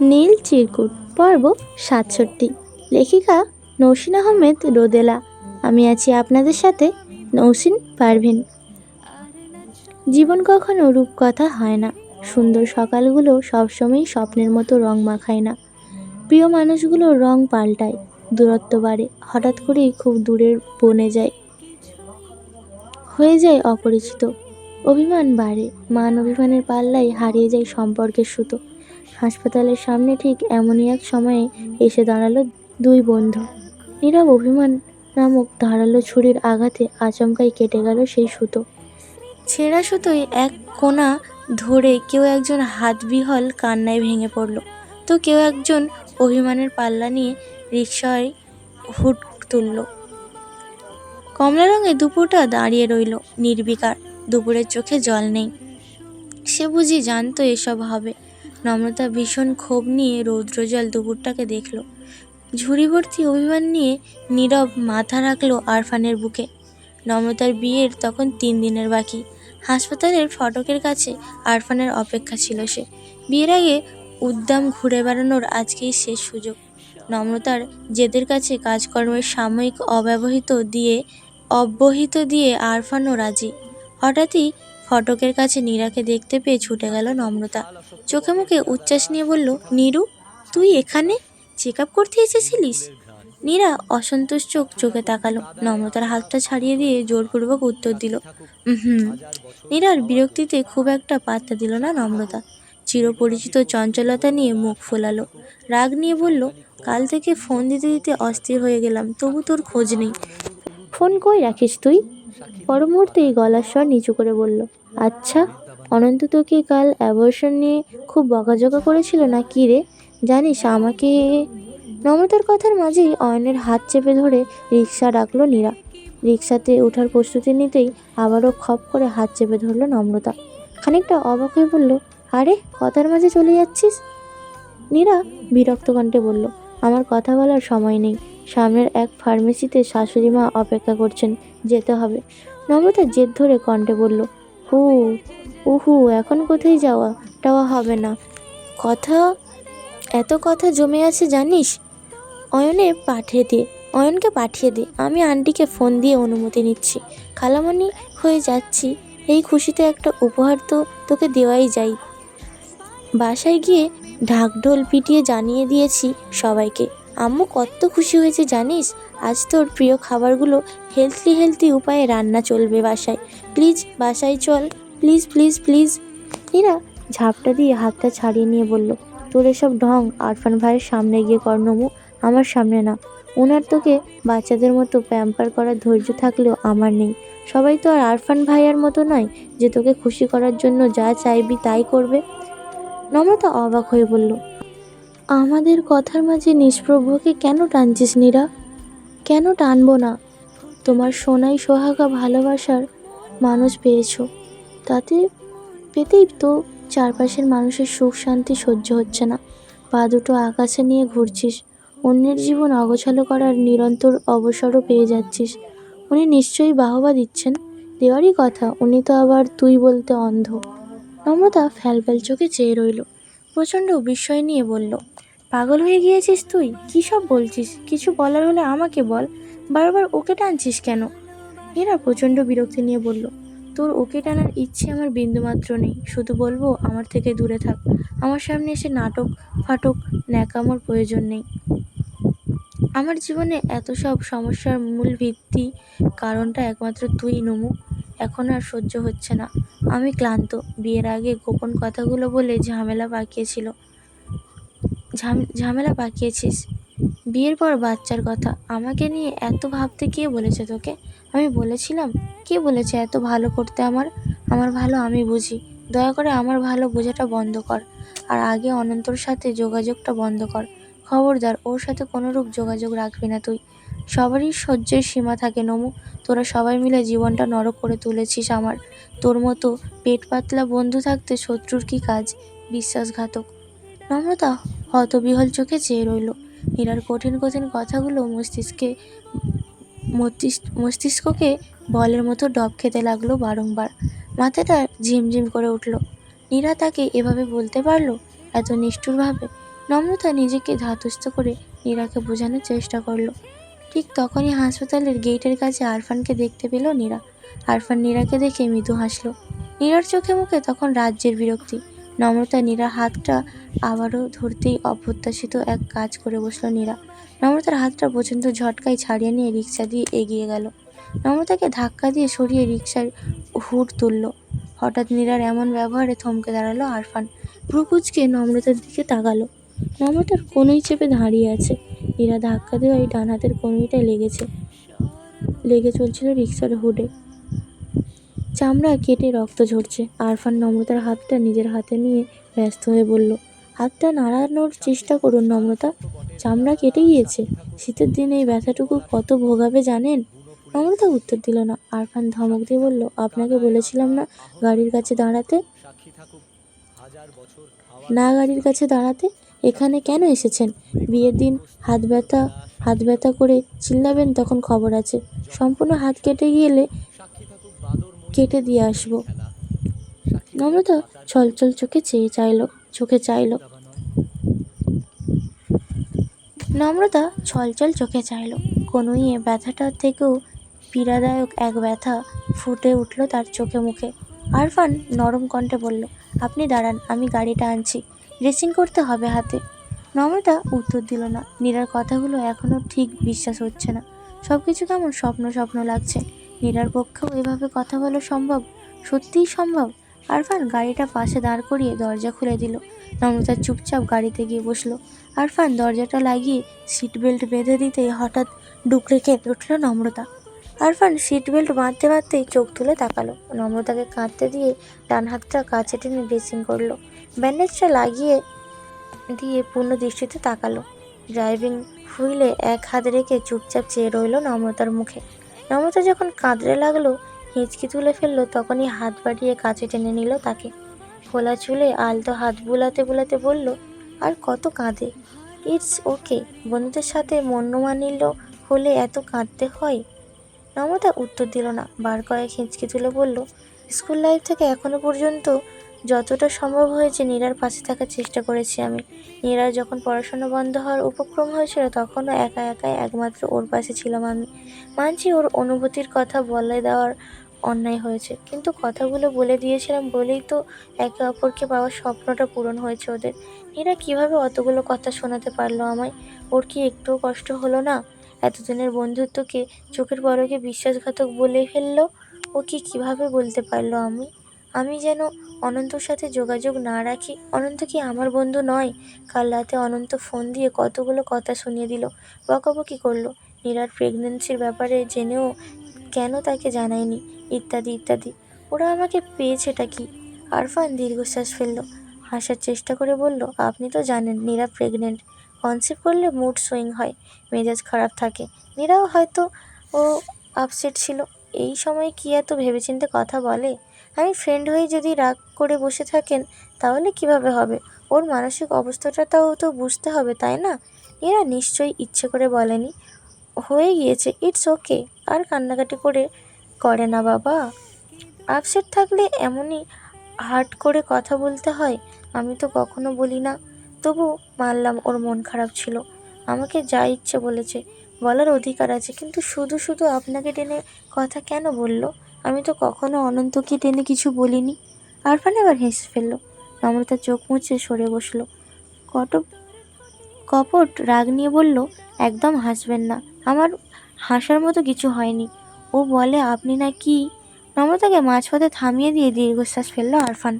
নীল চিরকুট পর্ব সাতষট্টি। লেখিকা নৌসিন আহমেদ রোদেলা। আমি আছি আপনাদের সাথে নৌসিন পারভিন। জীবন কখনো রূপকথা হয় না। সুন্দর সকালগুলো সবসময়ই স্বপ্নের মতো রং মাখায় না। প্রিয় মানুষগুলোর রং পাল্টায়, দূরত্ব বাড়ে, হঠাৎ করেই খুব দূরের বনে যায়। হয়ে যায় অপরিচিত, অভিমান বাড়ে, মান অভিমানের পাল্লায় হারিয়ে যায় সম্পর্কের সুতো। হাসপাতালের সামনে ঠিক এমনই এক সময়ে এসে দাঁড়াল দুই বন্ধু। নীরব অভিমান নামক ধারালো ছুরির আঘাতে আচমকাই কেটে গেল সেই সুতো। ছেঁড়া সুতোয় এক কোনা ধরে কেউ একজন হাত বিহল কান্নায় ভেঙে পড়ল। তো কেউ একজন অভিমানের পাল্লা নিয়ে রিক্সায় হুট তুলল। কমলা রঙে দুপুরটা দাঁড়িয়ে রইল নির্বিকার, দুপুরের চোখে জল নেই। সে বুঝি জানতো এসব হবে। নম্রতা ভীষণ ক্ষোভ নিয়ে রৌদ্রজল দুপুরটাকে দেখল। ঝুড়ি ভর্তি অভিমান নিয়ে নীরব মাথা রাখল আরফানের বুকে। নম্রতার বিয়ের তখন তিন দিনের বাকি। হাসপাতালের ফটকের কাছে আরফানের অপেক্ষা ছিল সে। বিয়ের আগে উদ্দাম ঘুরে বেড়ানোর আজকেই শেষ সুযোগ। নম্রতার জেদের কাছে কাজকর্মের সাময়িক অব্যবহিত দিয়ে অব্যহিত দিয়ে আরফানও রাজি। হঠাৎই ফটকের কাছে নীরাকে দেখতে পেয়ে ছুটে গেল নম্রতা। চোখে মুখে উচ্ছ্বাস নিয়ে বলল, নীরু, তুই এখানে? চেক আপ করতে এসেছিলিস? নীরা অসন্তোষ চোখ চোখে তাকালো। নম্রতার হাতটা ছাড়িয়ে দিয়ে জোরপূর্বক উত্তর দিল হুম নীরার বিরক্তিতে খুব একটা পাত্তা দিল না নম্রতা। চিরপরিচিত চঞ্চলতা নিয়ে মুখ ফোলালো। রাগ নিয়ে বলল, কাল থেকে ফোন দিতে দিতে অস্থির হয়ে গেলাম, তবু তোর খোঁজ নেই। ফোন কই রাখিস তুই? পর মুহূর্তেই গলার স্বর নিচু করে বলল আচ্ছা অনন্ত তোকে কাল অ্যাবর্শন নিয়ে খুব বকাঝকা করেছিল না কি রে? জানিস, আমাকে নম্রতার কথার মাঝেই অয়নের হাত চেপে ধরে রিক্সা ডাকলো নীরা। রিক্সাতে ওঠার প্রস্তুতি নিতেই আবারও খপ করে হাত চেপে ধরলো নম্রতা। খানিকটা অবাক হয়ে বলল, আরে, কথার মাঝে চলে যাচ্ছিস? নীরা বিরক্ত কণ্ঠে বলল, আমার কথা বলার সময় নেই। সামনের এক ফার্মেসিতে শাশুড়ি মা অপেক্ষা করছেন, যেতে হবে। নম্রতা জেদ ধরে কণ্ঠে বলল হু উহু, এখন কোথায় যাওয়া? টাওয়া হবে না। কথা, এত কথা জমে আছে জানিস? অয়নে পাঠিয়ে দে, অয়নকে পাঠিয়ে দে। আমি আন্টিকে ফোন দিয়ে অনুমতি নিচ্ছি। খালামণি হয়ে যাচ্ছি। এই খুশিতে একটা উপহার তো তোকে দেওয়াই যায়। বাসায় গিয়ে ঢাকঢোল পিটিয়ে জানিয়ে দিয়েছি সবাইকে। আম্মু কত খুশি হয়েছে জানিস? আজ তোর প্রিয় খাবারগুলো হেলথি হেলথি উপায়ে রান্না চলবে বাসায়। প্লিজ, বাসায় চল। Please please please. এরা ঝাপটা দিয়ে হাতটা ছাড়িয়ে নিয়ে বলল, তোর এসব ঢং, আরফান ভাইয়ের সামনে গিয়ে কর নমু আমার সামনে না। ওনার তোকে বাচ্চাদের মতো প্যাম্পার করার ধৈর্য থাকলেও আমার নেই। সবাই তো আর আরফান ভাইয়ার মতো নয় যে তোকে খুশি করার জন্য যা চাইবি তাই করবে? নম্রতা অবাক হয়ে বলল, আমাদের কথার মাঝে নিষ্প্রভকে কেন টানছিস নীরা? কেন টানবো না? তোমার সোনাই সোহাগা ভালোবাসার মানুষ পেয়েছ। তাতে পেতেই তো চারপাশের মানুষের সুখ শান্তি সহ্য হচ্ছে না। পা দুটো আকাশে নিয়ে ঘুরছিস। অন্যের জীবন অগোছালো করার নিরন্তর অবসরও পেয়ে যাচ্ছিস। উনি নিশ্চয়ই বাহবা দিচ্ছেন। দেওয়ারই কথা, উনি তো আবার তুই বলতে অন্ধ। নম্রতা ফ্যালফ্যাল চোখে চেয়ে রইল। প্রচণ্ড বিস্ময় নিয়ে বলল পাগল হয়ে গিয়েছিস তুই? কী সব বলছিস? কিছু বলার হলে আমাকে বল। বারবার ওকে টানছিস কেন? এরা প্রচণ্ড বিরক্তি নিয়ে বলল, তোর ওকে টানার ইচ্ছে আমার বিন্দুমাত্র নেই। শুধু বলব, আমার থেকে দূরে থাক। আমার সামনে এসে নাটক, ফাটক, ন্যাকামোর প্রয়োজন নেই। আমার জীবনে এত সব সমস্যার মূল ভিত্তি কারণটা একমাত্র তুই, নমু। এখন আর সহ্য হচ্ছে না। আমি ক্লান্ত। বিয়ের আগে গোপন কথাগুলো বলে ঝামেলা পাকিয়েছিল। ঝামেলা পাকিয়েছিস। বিয়ের পর বাচ্চার কথা। আমাকে নিয়ে এত ভাবতে কে বলেছে তোকে? আমি বলেছিলাম, কে বলেছে এত ভালো করতে আমার? আমার ভালো আমি বুঝি। দয়া করে আমার ভালো বোঝাটা বন্ধ কর। আর আগে অনন্তর সাথে যোগাযোগটা বন্ধ কর। খবরদার, ওর সাথে কোনোরূপ যোগাযোগ রাখবি না তুই। সবারই সহ্যের সীমা থাকে, নমু। তোরা সবাই মিলে জীবনটা নরক করে তুলেছিস আমার। তোর মতো পেট পাতলা বন্ধু থাকতে শত্রুর কি কাজ? বিশ্বাসঘাতক। নম্রতা হতবিহল চোখে চেয়ে রইল। মীরার কঠিন কঠিন কথাগুলো মস্তিষ্কে মস্তিষ্ককে বলের মতো ডব খেতে লাগল বারংবার। মাথাটা ঝিমঝিম করে উঠল। নীরা তাকে এভাবে বলতে পারল এত নিষ্ঠুরভাবে? নম্রতা নিজেকে ধাতস্থ করে নীরাকে বোঝানোর চেষ্টা করল। ঠিক তখনই হাসপাতালের গেটের কাছে আরফানকে দেখতে পেল নীরা আরফান নীরাকে দেখে মৃদু হাসলো। নীরার চোখে মুখে তখন রাজ্যের বিরক্তি। নম্রতা নীরা হাতটা আবারও ধরতেই অপ্রত্যাশিত এক কাজ করে বসল নীরা। নম্রতার হাতটা পর্যন্ত ঝটকায় ছাড়িয়ে নিয়ে রিক্সা দিয়ে এগিয়ে গেল। নম্রতাকে ধাক্কা দিয়ে সরিয়ে রিক্সার হুড তুলল। হঠাৎ নীরার এমন ব্যবহারে থমকে দাঁড়াল আরফান। ভ্রুকুচকে নম্রতার দিকে তাকালো। নম্রতার কোনোই চেপে দাঁড়িয়ে আছে। নীরা ধাক্কা দেওয়াই ডান হাতের কোনোইটায় লেগেছে, লেগে চলছিল রিক্সার হুডে। চামড়া কেটে রক্ত ঝরছে। আরফান নম্রতার হাতটা নিজের হাতে নিয়ে ব্যস্ত হয়ে বলল, হাতটা নাড়ানোর চেষ্টা করুন নম্রতা। চামড়া কেটে গিয়েছে। শীতের দিনে এই ব্যথাটুকু কত ভোগাবে জানেন? নম্রতা উত্তর দিল না। আরফান ধমক দিয়ে বলল, আপনাকে বলেছিলাম না গাড়ির কাছে দাঁড়াতে? না গাড়ির কাছে দাঁড়াতে? এখানে কেন এসেছেন? বিয়ের দিন হাত ব্যথা হাত ব্যথা করে চিল্লাবেন তখন খবর আছে। সম্পূর্ণ হাত কেটে গেলে কেটে দিয়ে আসব। নম্রতা ছলছল চোখে চেয়ে চাইলো, চোখে চাইলো। নম্রতা ছলছল চোখে চাইলো। কোনো ইয়ে ব্যথাটার থেকেও পীড়াদায়ক এক ব্যথা ফুটে উঠল তার চোখে মুখে। আরফান নরম কণ্ঠে বলল, আপনি দাঁড়ান, আমি গাড়িটা আনছি। ড্রেসিং করতে হবে হাতে। নম্রতা উত্তর দিল না। নীরার কথাগুলো এখনও ঠিক বিশ্বাস হচ্ছে না। সব কিছু কেমন স্বপ্ন স্বপ্ন লাগছে। নীরার পক্ষেও এভাবে কথা বলা সম্ভব? সত্যিই সম্ভব? আরফান গাড়িটা পাশে দাঁড় করিয়ে দরজা খুলে দিল। নম্রতা চুপচাপ গাড়িতে গিয়ে বসল। আরফান দরজাটা লাগিয়ে সিট বেল্ট বেঁধে দিতেই হঠাৎ ডুকরে কেঁপে উঠল নম্রতা। আরফান সিট বেল্ট বাঁধতে বাঁধতেই চোখ তুলে তাকালো। নম্রতাকে কাঁদতে দিয়ে ডান হাতটা কাছে টেনে ড্রেসিং করল। ব্যান্ডেজটা লাগিয়ে দিয়ে পূর্ণ দৃষ্টিতে তাকালো। ড্রাইভিং হুইলে এক হাত রেখে চুপচাপ চেয়ে রইল নম্রতার মুখে। নম্রতা যখন কাঁদতে লাগল, হিঁচকি তুলে ফেলল, তখনই হাত বাড়িয়ে কাছে টেনে নিল তাকে। খোলা চুলে আলতো হাত বুলাতে বুলাতে বলল, আর কত কাঁদে? ইটস ওকে, বন্ধুদের সাথে মনোমানিল্য হলে এত কাঁদতে হয়? নম্রতা উত্তর দিল না। বার কয়েক হিঁচকি তুলে বলল, স্কুল লাইফ থেকে এখনও পর্যন্ত যতটা সম্ভব হয়েছে নীরার পাশে থাকার চেষ্টা করেছি আমি। নীরার যখন পড়াশোনা বন্ধ হওয়ার উপক্রম হয়েছিল, তখনও একা একাই একমাত্র ওর পাশে ছিলাম আমি। মানছি ওর অনুভূতির কথা বলে দেওয়ার অন্যায় হয়েছে, কিন্তু কথাগুলো বলে দিয়েছিলাম বলেই তো একে অপরকে পাওয়ার স্বপ্নটা পূরণ হয়েছে ওদের। নীরা কীভাবে অতগুলো কথা শোনাতে পারল আমায়? ওর কি একটুও কষ্ট হলো না? এতদিনের বন্ধুত্বকে চোখের পরকে বিশ্বাসঘাতক বলে ফেলল? ও কি কীভাবে বলতে পারল আমি? আমি যেন অনন্তর সাথে যোগাযোগ না রাখি। অনন্ত কি আমার বন্ধু নয়? কাল রাতে অনন্ত ফোন দিয়ে কতগুলো কথা শুনিয়ে দিল। বকাবকি করল। নীরার প্রেগনেন্সির ব্যাপারে জেনেও কেন তাকে জানায়নি? ইত্যাদি ইত্যাদি। ওরা আমাকে পেয়েছেটা কি? আরফান দীর্ঘশ্বাস ফেলল। হাসার চেষ্টা করে বলল, আপনি তো জানেন নীরা প্রেগনেন্ট কনসিভ করলে মুড সুইং হয়, মেজাজ খারাপ থাকে। নীরাও হয়তো ও আপসেট ছিল। এই সময় কি এত ভেবেচিন্তে কথা বলে? আমি ফ্রেন্ড হয়ে যদি রাগ করে বসে থাকেন, তাহলে কীভাবে হবে? ওর মানসিক অবস্থাটাও তো বুঝতে হবে, তাই না? এরা নিশ্চয়ই ইচ্ছে করে বলেনি। হয়ে গিয়েছে ইটস ওকে আর কান্নাকাটি করে করে না, বাবা। আপসেট থাকলে এমনই হার্ট করে কথা বলতে হয়, আমি তো কখনো বলি না। তবু মানলাম ওর মন খারাপ ছিল। আমাকে যা ইচ্ছে বলেছে, বলার অধিকার আছে, কিন্তু শুধু শুধু আপনাকে টেনে কথা কেন বলল? আমি তো কখনো অনন্তকে টেনে কিছু বলিনি। আরফান আবার হেসে ফেলল। নম্রতা চোখ মুছে সরে বসল। কট কপট রাগ নিয়ে বলল, একদম হাসবেন না। আমার হাসার মতো কিছু হয়নি। ও বলে, আপনি না কি নম্রতাকে মাঝপথে থামিয়ে দিয়ে দীর্ঘশ্বাস ফেলল আরফান।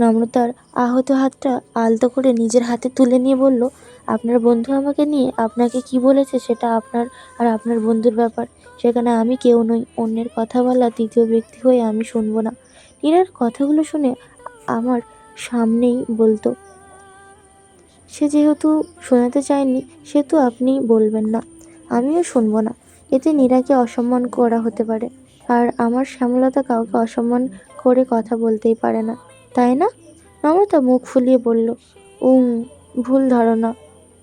নম্রতার আহত হাতটা আলতো করে নিজের হাতে তুলে নিয়ে বলল আপনার বন্ধু আমাকে নিয়ে আপনাকে কি বলেছে সেটা আপনার আর আপনার বন্ধুর ব্যাপার। সেখানে আমি কেউ নই, অন্যের কথা বলা তৃতীয় ব্যক্তি হয়ে আমি শুনব না। নীরার কথাগুলো শুনে আমার সামনেই বলতো, সে যেহেতু শোনাতে চায়নি সেহেতু আপনি বলবেন না, আমিও শুনব না। এতে নীরাকে অসম্মান করা হতে পারে আর আমার শ্যামলতা কাউকে অসম্মান করে কথা বলতেই পারে না, তাই না? নমতা মুখ ফুলিয়ে বলল, উম, ভুল ধারণা।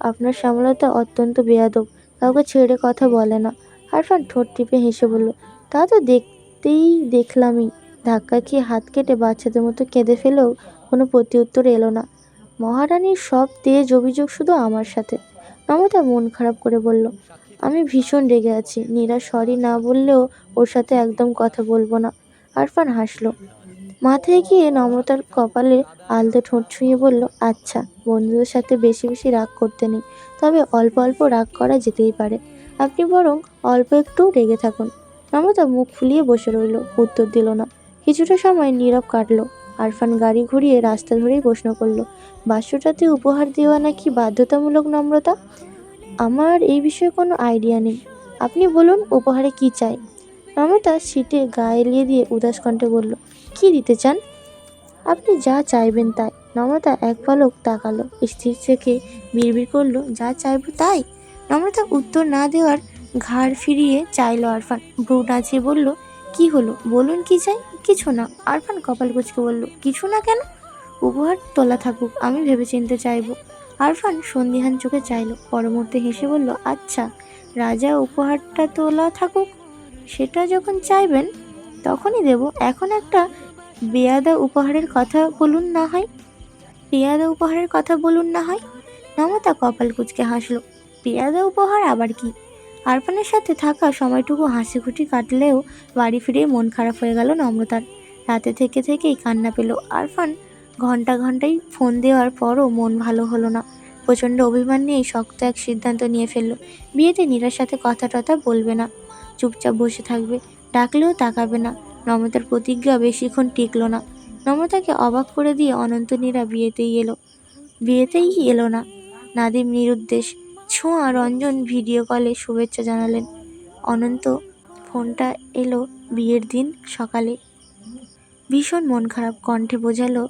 আপনার শ্যামলতা অত্যন্ত বেয়াদব, কাউকে ছেড়ে কথা বলে না। আরফান ঠোঁট টিপে হেসে বলল, তা তো দেখতেই দেখলামই। ধাক্কা খেয়ে হাত কেটে বাচ্চাদের মতো কেঁদে ফেলেও কোনো প্রত্যুত্তর এলো না। মহারানীর সব তেজ অভিযোগ শুধু আমার সাথে। নমতা মন খারাপ করে বলল, আমি ভীষণ রেগে আছি। নীরা সরি না বললেও ওর সাথে একদম কথা বলব না। আরফান হাসলো মাথায় গিয়ে নম্রতার কপালে আলতো ঠোঁট ছুঁয়ে বলল আচ্ছা বন্ধুদের সাথে বেশি বেশি রাগ করতে নেই, তবে অল্প অল্প রাগ করা যেতেই পারে। আপনি বরং অল্প একটু রেগে থাকুন। নম্রতা মুখ ফুলিয়ে বসে রইল, উত্তর দিল না। কিছুটা সময় নীরব কাটলো। আরফান গাড়ি ঘুরিয়ে রাস্তা ধরেই প্রশ্ন করল বাস্যটাতে উপহার দেওয়া নাকি বাধ্যতামূলক নম্রতা? আমার এই বিষয়ে কোনো আইডিয়া নেই। আপনি বলুন, উপহারে কি চাই? নম্রতা সিটে গা এলিয়ে দিয়ে উদাস কণ্ঠে বলল কি দিতে চান? আপনি যা চাইবেন তাই। নম্রতা এক পলক তাকালো স্থির থেকে বিড়বিড় করল, যা চাইব তাই? নম্রতা উত্তর না দেওয়ার ঘাড় ফিরিয়ে চাইলো আরফান। ভ্রু নাচিয়ে বলল, কি হলো? বলুন কি চাই? কিছু না। আরফান কপাল কুচকে বলল, কিছু না কেন? উপহার তোলা থাকুক, আমি ভেবে চিনতে চাইব। আরফান সন্দিহান চোখে চাইলো, পরমুহূর্তে হেসে বলল আচ্ছা রাজা উপহারটা তোলা থাকুক, সেটা যখন চাইবেন, তখনই দেব। এখন একটা বেয়াদা উপহারের কথা বলুন না হয়। পেয়াদা উপহারের কথা বলুন না হয়। নমতা কপাল কুচকে হাসল। পেয়াদা উপহার আবার কি? আরফানের সাথে থাকা সময়টুকু হাসি খুঁটি কাটলেও বাড়ি ফিরে মন খারাপ হয়ে গেল নম্রতার রাতে থেকে থেকেই কান্না পেল। আরফান ঘণ্টা ঘন্টায় ফোন দেওয়ার পরও মন ভালো হলো না। প্রচণ্ড অভিমান নিয়ে শক্ত এক সিদ্ধান্ত নিয়ে ফেলল। বিয়েতে নীরার সাথে কথা টথা বলবে না। চুপচাপ বসে থাকবে। ডাকলেও তাকাবে না। নমতার প্রতিজ্ঞা বেশিক্ষণ টিকলো না। নমতাকে অবাক করে দিয়ে অনন্তনীরা বিয়েতেই এলো। বিয়েতেই এলো না। নাদিম নিরুদ্দেশ ছোঁয়া রঞ্জন ভিডিও কলে শুভেচ্ছা জানালেন। অনন্ত, ফোনটা এলো বিয়ের দিন সকালে। ভীষণ মন খারাপ কণ্ঠে বোঝালো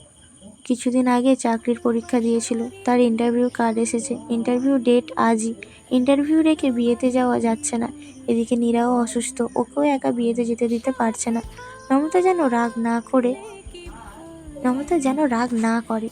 কিছুদিন আগে চাকরির পরীক্ষা দিয়েছিল। তার ইন্টারভিউ কার্ড এসেছে। ইন্টারভিউ ডেট আজই। ইন্টারভিউ রেখে বিয়েতে যাওয়া যাচ্ছে না। এদিকে নীরাও অসুস্থ। ওকেও একা বিয়েতে যেতে দিতে পারছে না। নমতা যেন রাগ না করে, নমতা যেন রাগ না করে।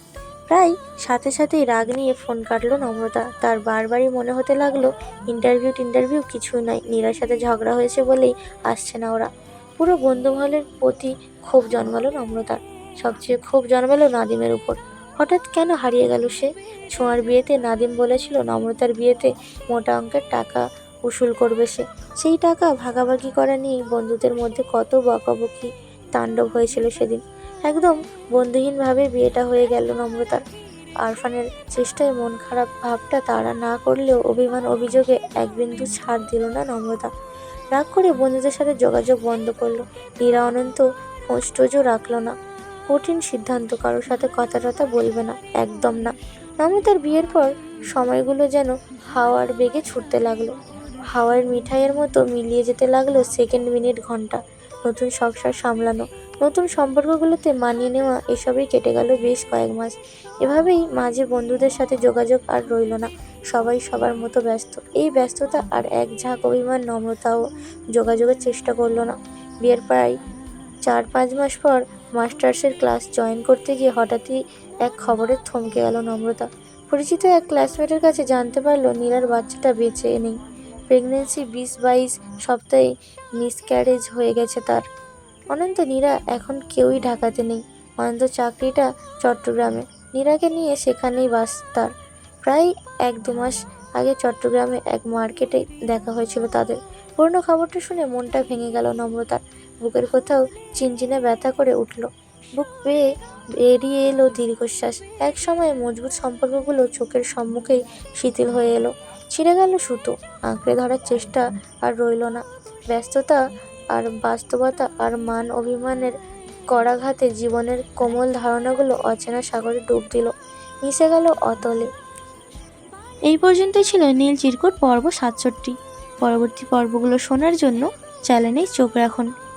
প্রায় সাথে সাথেই রাগ নিয়ে ফোন কাটলো নম্রতা তার বারবারই মনে হতে লাগল ইন্টারভিউ টিন্টারভিউ কিছুই নয়। নীরার সাথে ঝগড়া হয়েছে বলেই আসছে না ওরা। পুরো বন্ধুমহলের প্রতি ক্ষোভ জন্মালো নম্রতার সবচেয়ে ক্ষোভ জন্মালো নাদিমের উপর। হঠাৎ কেন হারিয়ে গেল সে? ছোঁয়ার বিয়েতে নাদিম বলেছিল নম্রতার বিয়েতে মোটা অঙ্কের টাকা উসুল করবে সে। সেই টাকা ভাগাভাগি করা নিয়েই বন্ধুদের মধ্যে কত বকাবকি তাণ্ডব হয়েছিল সেদিন। একদম বন্ধুহীনভাবে বিয়েটা হয়ে গেল নম্রতার। আরফানের চেষ্টায় মন খারাপ ভাবটা তাড়া না করলেও অভিমান অভিযোগে এক বিন্দু ছাড় দিল না নম্রতা। রাগ করে বন্ধুদের সাথে যোগাযোগ বন্ধ করল। নীরা অনন্ত খোঁজটোজও রাখল না। কঠিন সিদ্ধান্ত, কারোর সাথে কথা টথা বলবে না, একদম না। নম্রতার বিয়ের পর সময়গুলো যেন হাওয়ার বেগে ছুটতে লাগল। হাওয়ার মিঠাইয়ের মতো মিলিয়ে যেতে লাগল সেকেন্ড মিনিট ঘণ্টা। নতুন সংসার সামলানো, নতুন সম্পর্কগুলোতে মানিয়ে নেওয়া, এসবই কেটে গেল বেশ কয়েক মাস। এভাবেই মাঝে বন্ধুদের সাথে যোগাযোগ আর রইল না। সবাই সবার মতো ব্যস্ত। এই ব্যস্ততা আর এক ঝাঁক অভিমান, নম্রতাও যোগাযোগের চেষ্টা করল না। বিয়ের প্রায় চার পাঁচ মাস পর মাস্টার্সের ক্লাস জয়েন করতে গিয়ে হঠাৎই এক খবরে থমকে গেল নম্রতা। পরিচিত এক ক্লাসমেটের কাছে জানতে পারল নীরার বাচ্চাটা বেঁচে নেই। প্রেগনেন্সি বিশ বাইশ সপ্তাহে মিসক্যারেজ হয়ে গেছে তার। অনন্ত নীরা এখন কেউই ঢাকাতে নেই। অনন্ত চাকরিটা চট্টগ্রামে। নীরাকে নিয়ে সেখানেই বাস তার। প্রায় এক দু মাস আগে চট্টগ্রামে এক মার্কেটে দেখা হয়েছিল তাদের। পুরনো খবরটা শুনে মনটা ভেঙে গেল নম্রতার। বুকের কোথাও চিনচিনে ব্যথা করে উঠল। বুক পেয়ে বেরিয়ে এলো দীর্ঘশ্বাস। এক সময় মজবুত সম্পর্কগুলো চোখের সম্মুখেই শিথিল হয়ে এলো। ছিঁড়ে গেল সুতো, আঁকড়ে ধরার চেষ্টা আর রইল না। ব্যস্ততা আর বাস্তবতা আর মান অভিমানের করাঘাতে জীবনের কোমল ধারণাগুলো অচেনা সাগরে ডুব দিল। মিশে গেল অতলে। এই পর্যন্তই ছিল নীল চিরকুট পর্ব সাতষট্টি। পরবর্তী পর্বগুলো শোনার জন্য চ্যানেলেই চোখ রাখুন।